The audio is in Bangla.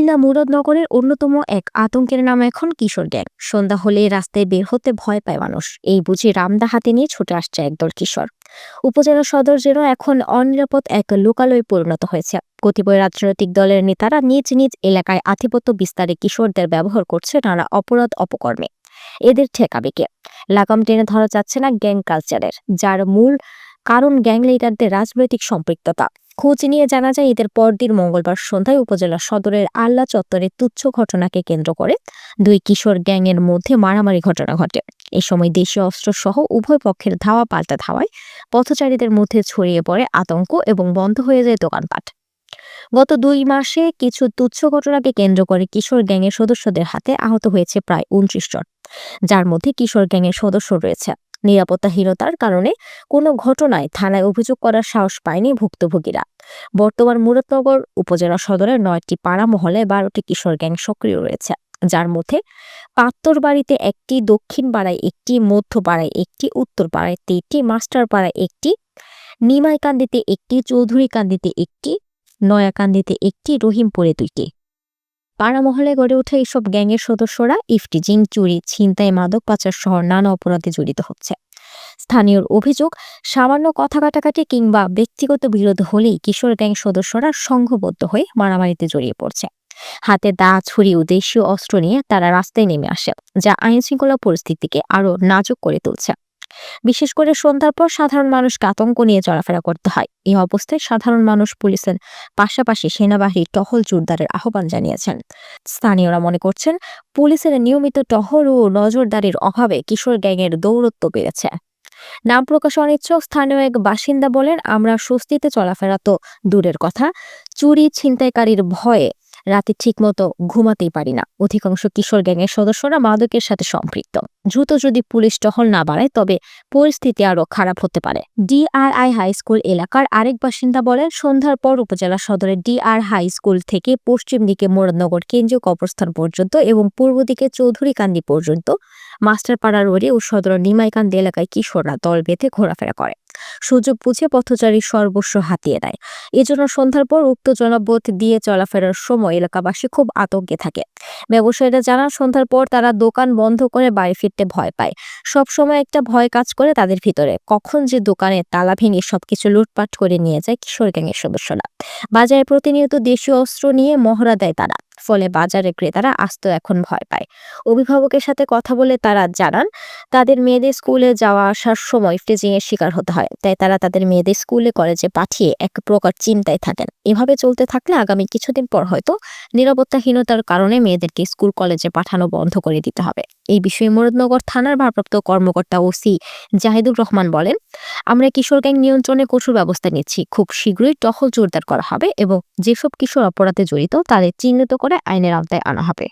কুমিল্লা মুরাদনগরের অন্যতম এক আতঙ্কের নাম এখন কিশোর গ্যাং। সন্ধ্যা হলে রাস্তায় বের হতে ভয় পায় মানুষ। এই বুঝি রামদা হাতে নিয়ে ছুটে আসছে একদল কিশোর। উপজেলা সদর যেন এখন অনিরাপদ এক লোকালয়ে পরিণত হয়েছে। কতিপয় রাজনৈতিক দলের নেতারা নিজ নিজ এলাকায় আধিপত্য বিস্তারে কিশোরদের ব্যবহার করছে নানা অপরাধ অপকর্মে। এদের ঠেকাবে কে লাগাম টেনে ধরা যাচ্ছে না গ্যাং কালচারের, যার মূল কারণ গ্যাং লিডারদের রাজনৈতিক সম্পৃক্ততা। খোঁজ নিয়ে জানা যায়, ঈদের পরদিন মঙ্গলবার সন্ধ্যায় উপজেলা সদরের আল্লা চত্বরে তুচ্ছ ঘটনাকে কেন্দ্র করে দুই কিশোর গ্যাংয়ের মধ্যে মারামারি ঘটনা ঘটে। এ সময় দেশীয় অস্ত্র সহ উভয় পক্ষের ধাওয়া পাল্টা ধাওয়ায় পথচারীদের মধ্যে ছড়িয়ে পড়ে আতঙ্ক এবং বন্ধ হয়ে যায় দোকানপাট। গত দুই মাসে কিছু তুচ্ছ ঘটনাকে কেন্দ্র করে কিশোর গ্যাংয়ের সদস্যদের হাতে আহত হয়েছে প্রায় উনত্রিশ জন, যার মধ্যে কিশোর গ্যাংয়ের সদস্য রয়েছে। নিরাপত্তাহীনতার কারণে কোনো ঘটনায় থানায় অভিযোগ করার সাহস পায়নি ভুক্তভোগীরা। বর্তমান মুরাদনগর উপজেলা সদরের নয়টি পাড়া মহলে বারোটি কিশোর গ্যাং সক্রিয় রয়েছে, যার মধ্যে পাত্তর বাড়িতে একটি দক্ষিণ পাড়ায় একটি মধ্য পাড়ায় একটি উত্তর পাড়ায় তিনটি মাস্টার পাড়ায় একটি, নিমাইকান্দিতে একটি, চৌধুরীকান্দিতে একটি, নয়াকান্দিতে একটি, রহিমপুরে দুইটি। পাড়া মহলে গড়ে ওঠা এইসব গ্যাংয়ের সদস্যরা ইফটিজিং, চুরি, ছিনতাই, মাদক পাচার সহ নানা অপরাধে জড়িত হচ্ছে। স্থানীয় অভিযোগ, সামান্য কথা কাটাকাটি কিংবা ব্যক্তিগত বিরোধ হলেই কিশোর গ্যাং সদস্যরা সংঘবদ্ধ হয়ে মারামারিতে জড়িয়ে পড়ছে। হাতে দা, ছুরি ও দেশীয় অস্ত্র নিয়ে তারা রাস্তায় নেমে আসে, যা আইনশৃঙ্খলা পরিস্থিতিকে আরও নাজুক করে তুলছে। বিশেষ করে সন্ধ্যার পর সাধারণ মানুষকে আতঙ্ক নিয়ে চলাফেরা করতে হয়। এই অবস্থায় সাধারণ মানুষ পুলিশের পাশাপাশি সেনাবাহিনীর টহল জোরদারের আহ্বান জানিয়েছেন। স্থানীয়রা মনে করছেন, পুলিশের নিয়মিত টহল ও নজরদারির অভাবে কিশোর গ্যাংয়ের দৌরত্ব বেড়েছে। নাম প্রকাশ অনিচ্ছুক, স্থানীয় এক বাসিন্দা বলেন, আমরা স্বস্তিতে চলাফেরা তো দূরের কথা। চুরি, ছিনতাইকারীর ভয়ে রাতে ঠিকমতো ঘুমাতেই পারি না। অধিকাংশ কিশোর গ্যাংয়ের সদস্যরা মাদকের সাথে সম্পৃক্ত। দ্রুত যদি পুলিশ টহল না বাড়ায়, তবে পরিস্থিতি আরও খারাপ হতে পারে। ডিআরআই হাই স্কুল এলাকার আরেক বাসিন্দা বলেন, সন্ধ্যার পর উপজেলা সদরের ডিআর হাই স্কুল থেকে পশ্চিম দিকে মোরাদনগর কেন্দ্রীয় কবরস্থান পর্যন্ত এবং পূর্ব দিকে চৌধুরীকান্দি পর্যন্ত মাস্টারপাড়া রোডে ও সদর নিমাইকান্দি এলাকায় কিশোররা দল বেঁধে ঘোরাফেরা করে। সুযোগ বুঝে পথচারী সর্বস্ব হাতিয়ে দেয় এজন্য সন্ধ্যার পর উক্ত জনপথ দিয়ে চলাফেরার সময় এলাকাবাসী খুব আতঙ্কে থাকে। ব্যবসায়ীরা জানান, সন্ধ্যার পর তারা দোকান বন্ধ করে বাড়ি ফিরতে ভয় পায়। সব সময় একটা ভয় কাজ করে তাদের ভিতরে। কখন যে দোকানে তালা ভেঙে সবকিছু লুটপাট করে নিয়ে যায় কিশোর গ্যাংয়ের সদস্যরা। বাজারে প্রতিনিয়ত দেশীয় অস্ত্র নিয়ে মহড়া দেয় তারা। ফলে বাজারে ক্রেতারা আস্ত এখন ভয় পায়। অভিভাবকের সাথে কথা বলে তারা জানান, তাদের মেয়েদের স্কুলে যাওয়া আসার সময় ফ্রিজিং এর শিকার হতে হয়, তাই তারা তাদের মেয়েদের স্কুলে, কলেজে পাঠিয়ে এক প্রকার চিন্তায় থাকেন। এভাবে চলতে থাকলে আগামী কিছুদিন পর হয়তো নিরাপত্তাহীনতার কারণে মেয়েদেরকে স্কুল, কলেজে পাঠানো বন্ধ করে দিতে হবে। এই বিষয়ে মুরাদনগর থানার ভারপ্রাপ্ত কর্মকর্তা ওসি জাহিদুর রহমান বলেন, আমরা কিশোর গ্যাং নিয়ন্ত্রণে কঠোর ব্যবস্থা নিচ্ছি। খুব শীঘ্রই টহল জোরদার করা হবে এবং যেসব কিশোর অপরাধে জড়িত তাদের চিহ্নিত করে আইনের আওতায় আনা হবে।